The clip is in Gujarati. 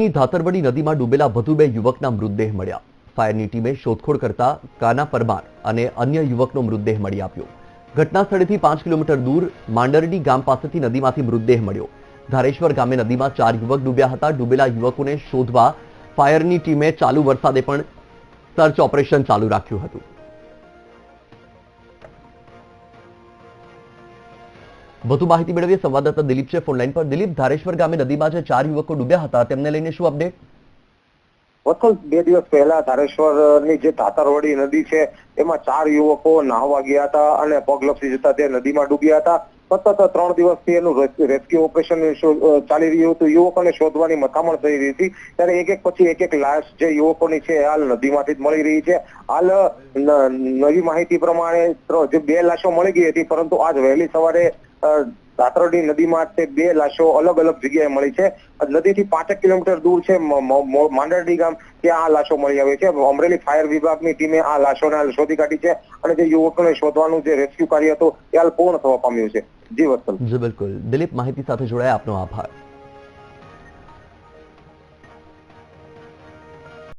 ની ધાતરવડી નદીમાં ડૂબેલા વધુ બે યુવકના મૃતદેહ મળ્યા. ફાયરની ટીમે શોધખોળ કરતા કાના પરમાર અને અન્ય યુવકનો મૃતદેહ મળી આવ્યો. ઘટના સ્થળેથી પાંચ કિલોમીટર દૂર માંડરડી ગામ પાસેથી નદીમાંથી મૃતદેહ મળ્યો. ધારેશ્વર ગામે નદીમાં ચાર યુવક ડૂબ્યા હતા. ડૂબેલા યુવકોને શોધવા ફાયરની ટીમે ચાલુ વરસાદે પણ સર્ચ ઓપરેશન ચાલુ રાખ્યું હતું. વધુ માહિતી મેળવીએ સંવાદદાતા દિલીપ છે ફોનલાઈન પર. દિલીપ, ધારેશ્વર ગામે નદીમાં જે ચાર યુવકો ડૂબ્યા હતા, તેમને લઈને શું અપડેટ? વત્સલ બે દિવસ પહેલા ધારેશ્વરની જે તાતરવડી નદી છે, એમાં ચાર યુવકો નાહવા ગયા હતા અને પગ લપસી જતા તે નદીમાં ડૂબ્યા હતા. સતત ત્રણ દિવસથી એનું રેસ્ક્યુ ઓપરેશન ચાલી રહ્યું હતું. યુવકોને શોધવાની મથામણ થઈ રહી હતી. ત્યારે એક એક પછી એક એક લાશ જે યુવકોની છે હાલ નદીમાંથી જ મળી રહી છે. હાલ નવી માહિતી પ્રમાણે જે બે લાશો મળી ગઈ હતી, પરંતુ આજ વહેલી સવારે દાતરડી નદીમાં તે બે લાશો અલગ અલગ જગ્યાએ મળી છે. નદીથી પાંચેક કિલોમીટર દૂર છે માંડરડી ગામ, ત્યાં આ લાશો મળી આવી છે. અમરેલી ફાયર વિભાગની ટીમે આ લાશોને શોધી કાઢી છે અને જે યુવકોને શોધવાનું જે રેસ્ક્યુ કાર્ય હતું, એ હાલ પૂર્ણ થવા પામ્યું છે. જી વત્સલ. જી, બિલકુલ. દિલીપ, માહિતી સાથે જોડાયા આપનો આભાર.